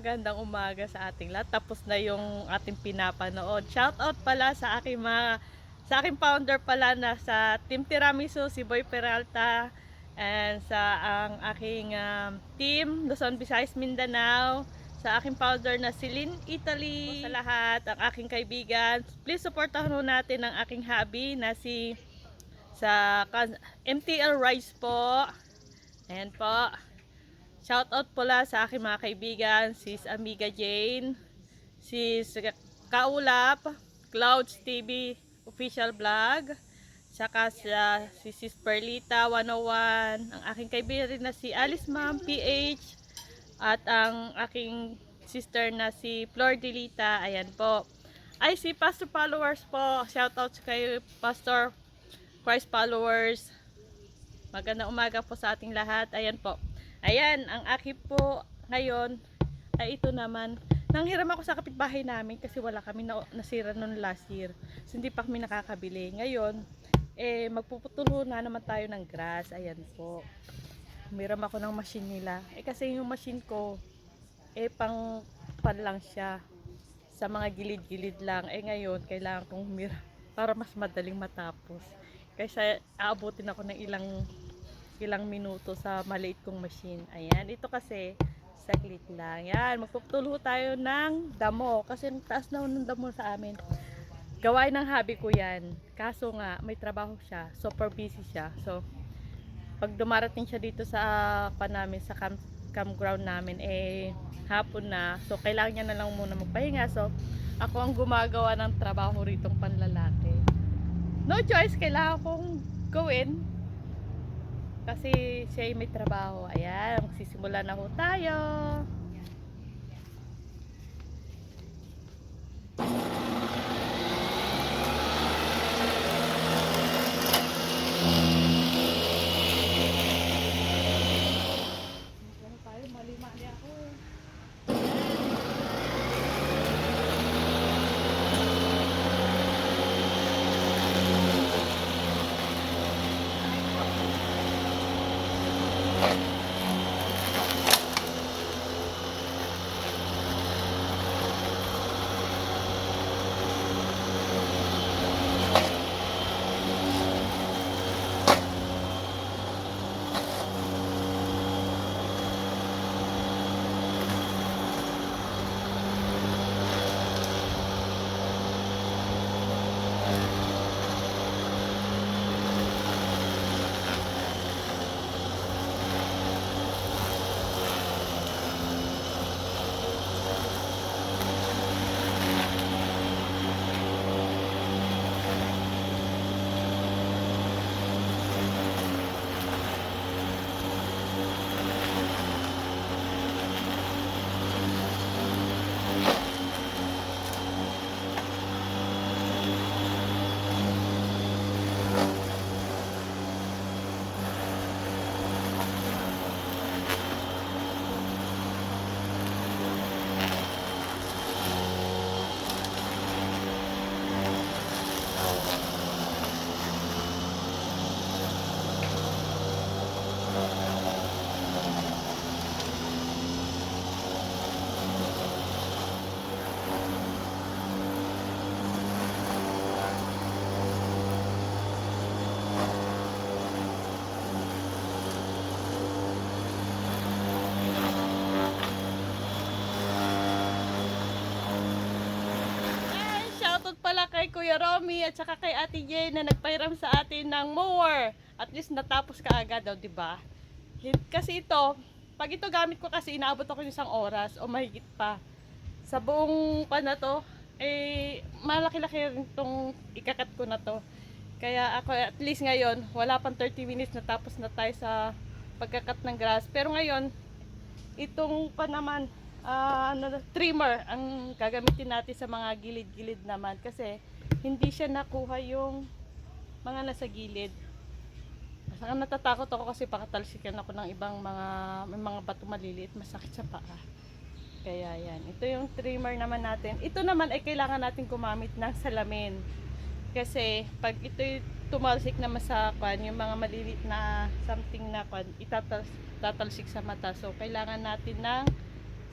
magandang umaga sa ating lahat. Tapos na yung ating pinapanood. Shout out pala sa aking mga sa aking founder pala na sa Team Tiramisu, si Boy Peralta and sa ang aking um, team Luzon, Visayas, Mindanao. Sa aking founder na si Lynn Italy. Sa lahat, ang aking kaibigan. Please supportahan natin ang aking hubby na si sa MTL Rice po. Ayan po Shout out pala sa aking mga kaibigan, sis Amiga Jane, sis Kaulap, Clouds TV official vlog, saka sa si sis Perlita 101, ang aking kaibigan rin na si Alice Ma'am PH, at ang aking sister na si Flor Delita, ayan po. Ay, si Pastor followers po, shout out kay Pastor Christ followers. Magandang umaga po sa ating lahat. Ayan po. Ayan, ang akin po ngayon ay ito naman. Nanghiram ako sa kapitbahay namin kasi wala kami na, nasira noon last year. So, hindi pa kami nakakabili. Ngayon, eh, magpuputulo na naman tayo ng grass. Ayan po. Humiram ako ng machine nila. Eh, kasi yung machine ko, eh, pang pan lang siya. Sa mga gilid-gilid lang. Eh, ngayon, kailangan kong humiram para mas madaling matapos. Kaysa aabutin ako ng ilang ilang minuto sa maliit kong machine. Ayan, ito kasi saglit lang. Yan, magpuputulo tayo ng damo. Kasi taas na ng damo sa amin. Gawain ng hobby ko yan. Kaso nga, may trabaho siya. Super busy siya. So, pag dumarating siya dito sa pa namin, sa camp, campground namin, eh, hapon na. So, kailangan niya na lang muna magpahinga. So, ako ang gumagawa ng trabaho ritong panlalaki. No choice, kailangan kong gawin kasi siya ay may trabaho. Ayan, magsisimula na ho tayo. Pala kay Kuya Romy at saka kay Ate Jane na nagpairam sa atin ng mower. At least natapos ka agad daw, di ba? Kasi ito, pag ito gamit ko kasi inaabot ako ng isang oras o mahigit pa. Sa buong pa na to, eh, malaki-laki rin itong ikakat ko na to. Kaya ako, at least ngayon, wala pang 30 minutes na tapos na tayo sa pagkakat ng grass. Pero ngayon, itong pa naman, ah, ano, trimmer ang gagamitin natin sa mga gilid-gilid naman kasi hindi siya nakuha yung mga nasa gilid. Saka natatakot ako kasi pakatalsikan ako ng ibang mga may mga bato maliliit, masakit sa paa. Kaya yan. Ito yung trimmer naman natin. Ito naman ay kailangan natin gumamit ng salamin. Kasi pag ito tumalsik naman sa kwan, yung mga maliliit na something na kwan, itatal tatalsik sa mata. So kailangan natin ng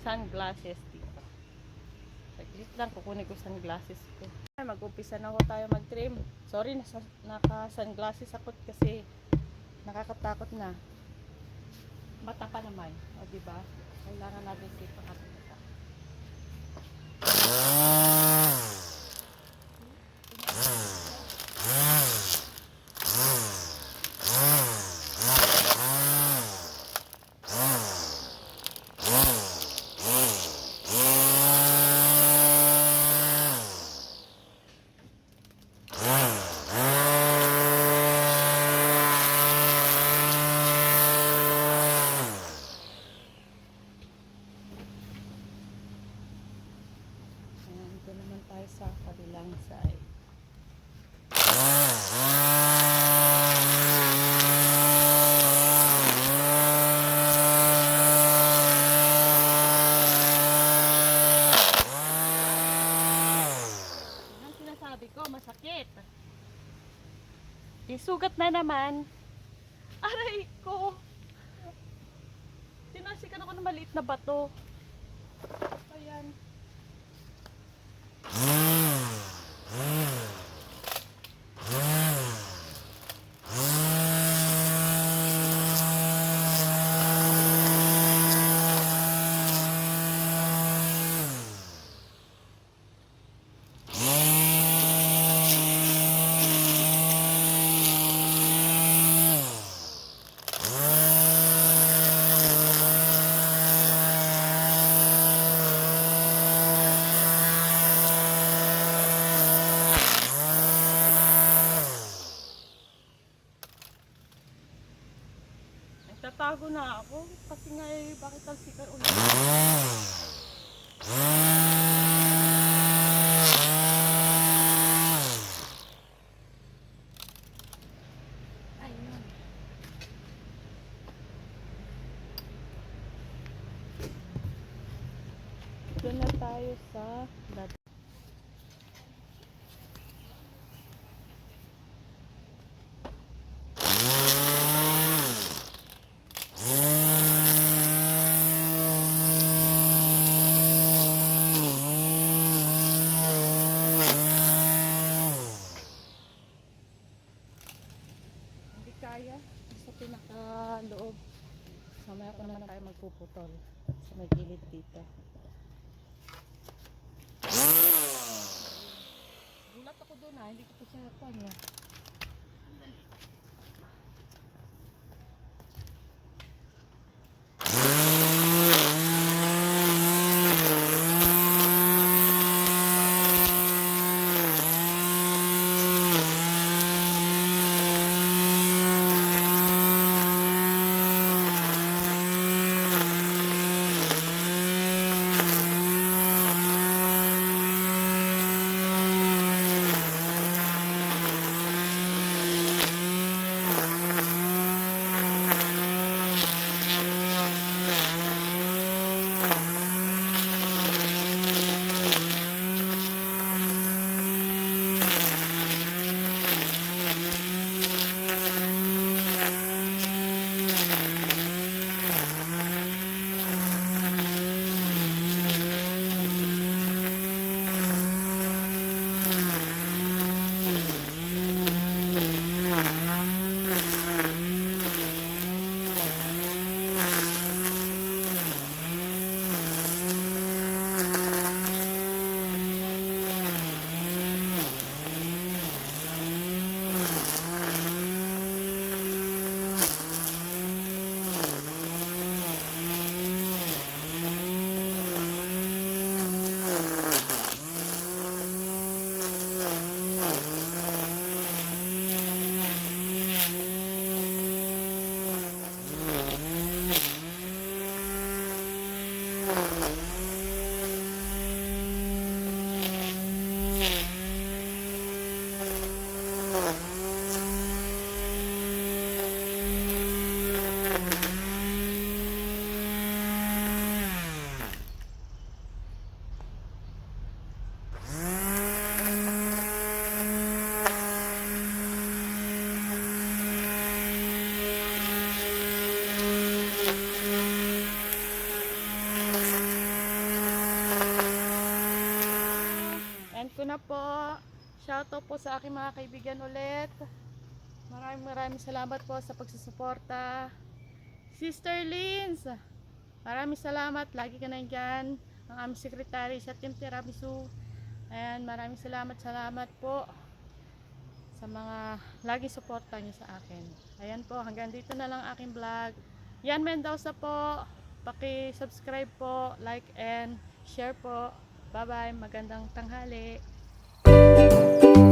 sunglasses dito. Saglit lang, kukunin ko sunglasses ko. Ay, mag-umpisa na ako tayo mag-trim. Sorry, nasa, naka-sunglasses ako kasi nakakatakot na. Mata pa naman. O, di ba? Kailangan natin safe ang ating mata. Ayan, ito naman tayo sa kabilang side. Ang sinasabi ko, masakit. Isugat na naman. Aray ko. Tinasikan ako ng maliit na bato. Ayan. Ah, ah. Nagtatago na ako kasi nga eh, bakit ang sikat ulit? Ayun. Doon na tayo sa dad. Hindi kaya. Sa pinakaloob. Mamaya ko magpuputol. Sa may dito. Gulat ako doon ah. Hindi ko pa siya kanya. Na po. Shoutout po sa aking mga kaibigan ulit. Maraming maraming salamat po sa pagsusuporta. Sister Lins, maraming salamat. Lagi ka nandyan. Ang aming sekretary sa Team Tiramisu. Ayan, maraming salamat, salamat po sa mga lagi suporta niyo sa akin. Ayan po, hanggang dito na lang aking vlog. Yan Mendoza po. Paki-subscribe po, like and share po. Bye-bye. Magandang tanghali. thank you